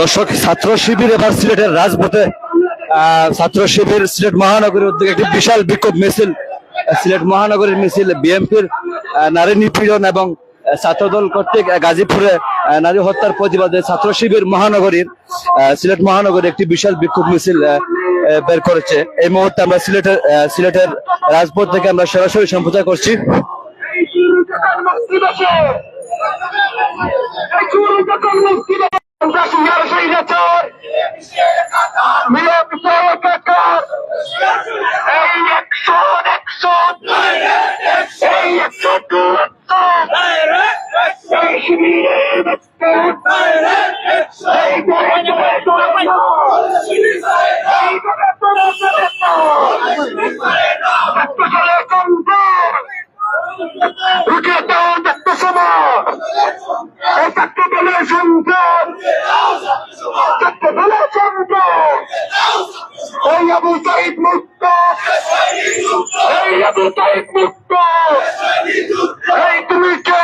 দর্শক, ছাত্র শিবির এবার সিলেটের রাজপথে। ছাত্র শিবির সিলেট মহানগরীর উদ্যোগে একটি বিশাল বিক্ষোভ মিছিল সিলেট মহানগরীর মিছিল বিএমপির নারী নিপীড়ন এবং ছাত্রদল কর্তৃক গাজীপুরে নারী হত্যার প্রতিবাদে ছাত্র শিবির মহানগরীর সিলেট মহানগরী একটি বিশাল বিক্ষোভ মিছিল বের করেছে। এই মুহূর্তে আমরা সিলেটের সিলেটের রাজপথ থেকে আমরা সরাসরি সম্প্রচার করছি। তন্ত্র উঠে দাও ছাত্র সমাজ এই ছাত্র দলের সন্তান ছাত্র দলের সন্তান এই আবু সাইদ মুক্ত। এই আবু সাইদ মুক্ত এই তুমি কে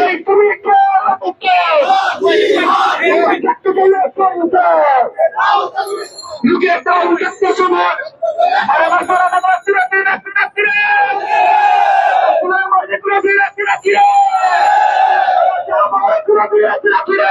এই তুমি কে আবু কে এই ছাত্র দলের সন্তান লুকিয়ে দাও ছাত্র সমাজ আরে আমার সারা আমার ফিরে ফিরে ফিরে ফিরে আমার মাঝে ফিরে ফিরে ফিরে ফিরে আমার ফিরে ফিরে ফিরে ফিরে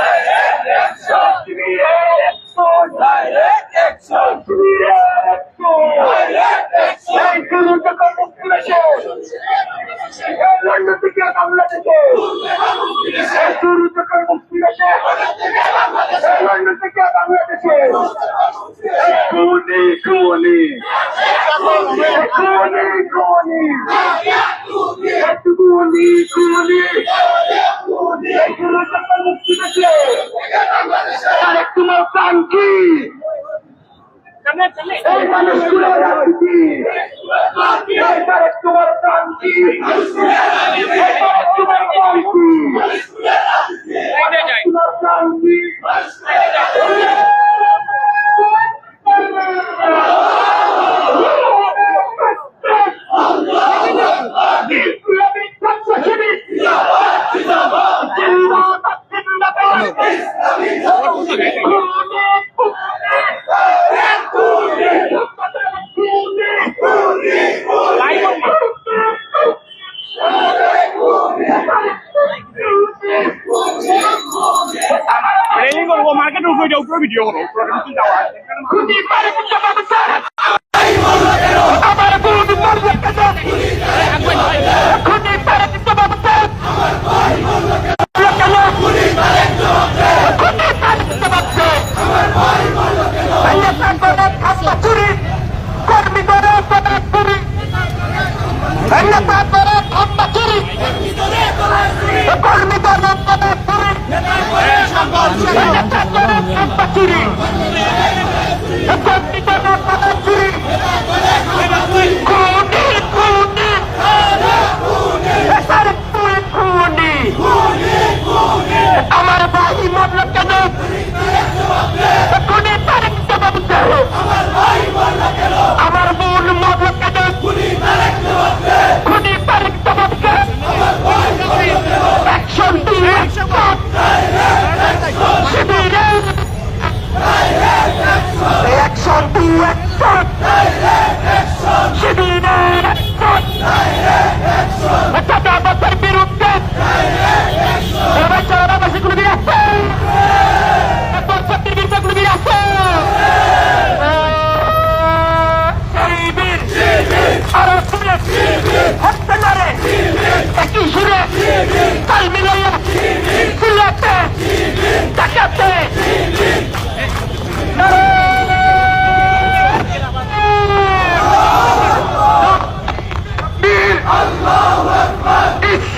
আমি কে দেখতে দাও বুঝতে দাও একটু একটু আমি একটু একটু তোমার প্রাণ মানুষগুলোর Dawid Yoro, kurang lebih jauh. Kutipan yang besar besar.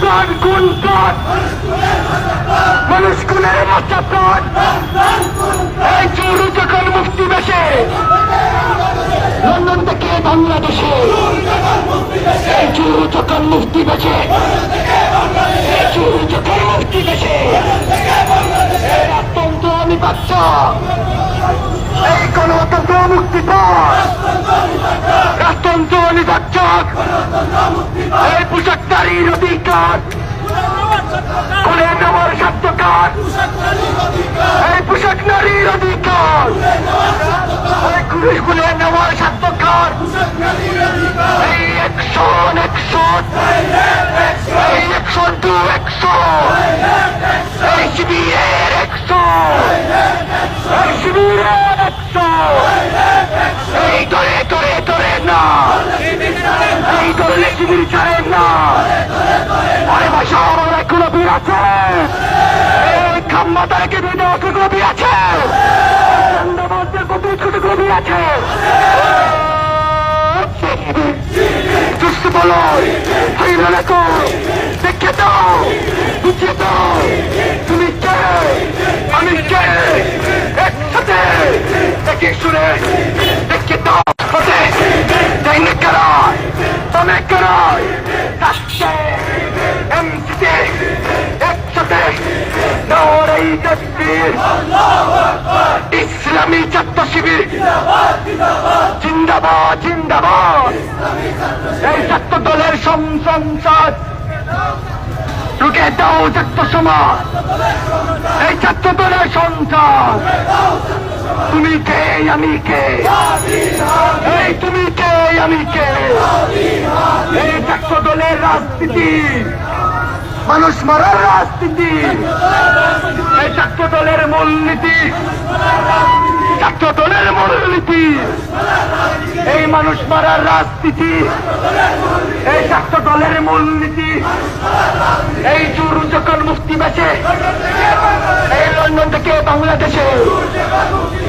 প্রাণ কোন প্রাণ। মানুষ খুনের মশা প্রাণ। এই চুরু যখন মুক্তি বেশে লন্ডন থেকে বাংলাদেশে। এই চুরু যখন মুক্তি বেশে এই চুরু যখন মুক্তি বেশে রাজতন্ত্র আমি বাচ্চা এই গণতন্ত্র মুক্তি রাজতন্ত্র নির্বাচক এই পোশাকদারির অধিকার করে নেওয়ার সত্যকার এই পোশাক নারীর অধিকার এই পুলিশ খুলে নেওয়ার সত্যকার এই একশন একশন এই একশন টু একশন এই শিবিরের একশন এই শিবিরের একশন এই ধরে ধরে ধরে না এই ধরলে শিবির ছাড়ে না আরে ভাই আমার এখনও বীর আছে এই খাম্মা তারেকে দুই দেওয়া কোনো বীর আছে চন্দ্রবন্তের কত ছোট কোনো বীর আছে বলো হাইরা রাখো ইসলামী ছাত্র শিবির। জিন্দাবাদ জিন্দাবাদ। এই ছাত্র দলের সংসদ। রুকে দাও ছাত্র সমাজ। এই ছাত্র দলের সন্তান তুমি কে, আমি কে? এই তুমি কে, আমি কে? এই ছাত্র দলের রাজনীতি। মানুষ মারার রাজনীতি। এই ছাত্র দলের মূলনীতি। ছাত্র দলের মূল মূলনীতি। এই মানুষ মারার রাজনীতি। এই ছাত্র দলের মূল মূলনীতি। এই চুরু যখন মুক্তি বেছে। এই লন্ডন থেকে বাংলাদেশে।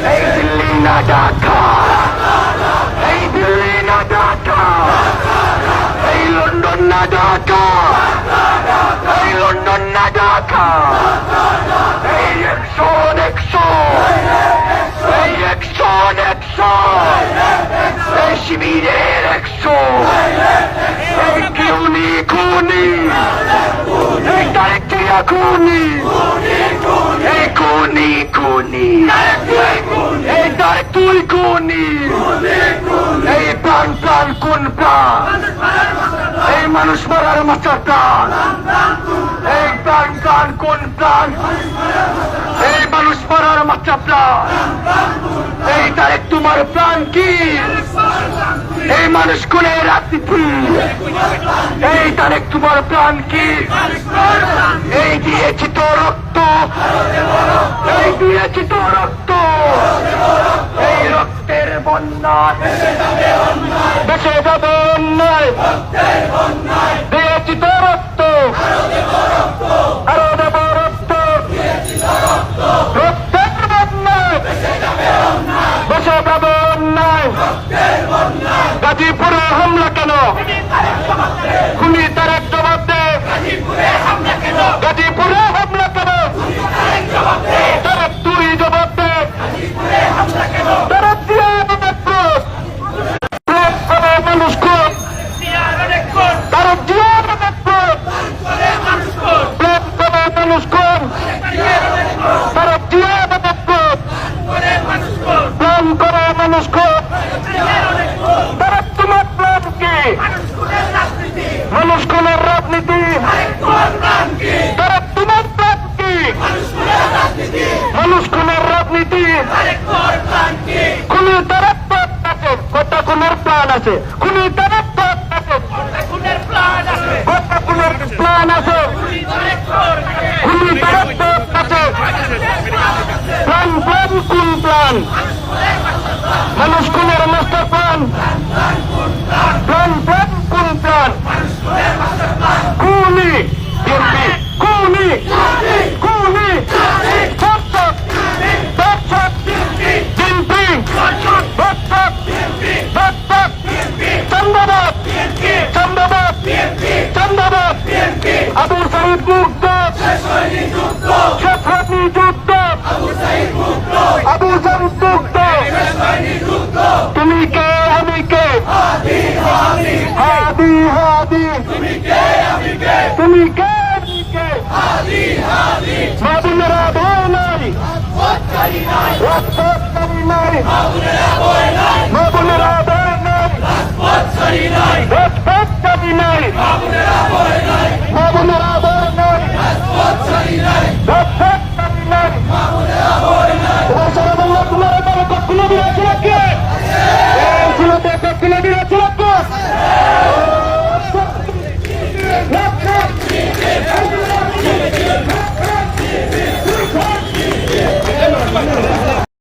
এই দিল্লি না ঢাকা। এই দিল্লি না ঢাকা। এই লন্ডন না ঢাকা। এই লন্ডন না ঢাকা এই একশো একশো এই একশো একশো এই শিবিরের একশো। খুনি খুনি। এই তারেকিয়া খুনি। এই খুনি খুনি। এই তারেক তুই খুনি। এই প্রাণ প্রাণ, কোন প্রাণ? এই মানুষ মারার মাস্টার প্রাণ। এই প্রাণ প্রাণ, কোন প্রাণ? এই মানুষ মারার মাস্টার প্রাণ। এই তারেক তোমার প্রাণ কি? এই মানুষ কোনে রাজনীতি? এই তারেক তোমার প্রাণ কি? এই দিয়েছি তো রক্ত। এই দিয়েছি তো রক্ত। এই রক্তের বন্যা দেশে যাবে অন্যায়। দিয়েছি তো রক্ত। আরও দেব রক্ত। রক্তের বন্যায়। দেশে যাবে গাজীপুরে হামলা কেন? খুনি তারেক জবাব দে। গাজীপুরে হামলা কেন তারেক তুই জবাব দে তারেক দিয়ে মানুষ কোন তারেক দিয়ে মানুষ কোন প্রেম করে মানুষ কোন তারেক দিয়ে মানুষ কোন প্রেম করে মানুষ কোন তারেক তোমার প্রেম কি মানুষ কোনের রাজনীতি তারেক তোমার প্রেম কি মানুষ কোনের রাজনীতি খুনি তারেক প্রাণ আছে কত খুনের প্রাণ আছে। খুনি তারেক আছে। খুনি আছে। প্রাণ প্রাণ কোন প্ল্যান মানুষ খুনের মাস্টার প্রাণ। মুক্ত। শেফরানি যুক্ত আবু সাইদ মুক্ত। তুমি কে, আমি কে? হাদি হাদি। তুমি কে, আমি কে? তুমি কে আমি কে হাদি হাদি মাদুলরা ভয় নাই। রক্তকারী নাই। রক্তকারী নাই মাদুলরা ভয় নাই। মাদুলরা ভয় নাই রক্তকারী নাই রক্তকারী নাই মাদুলরা ভয় নাই।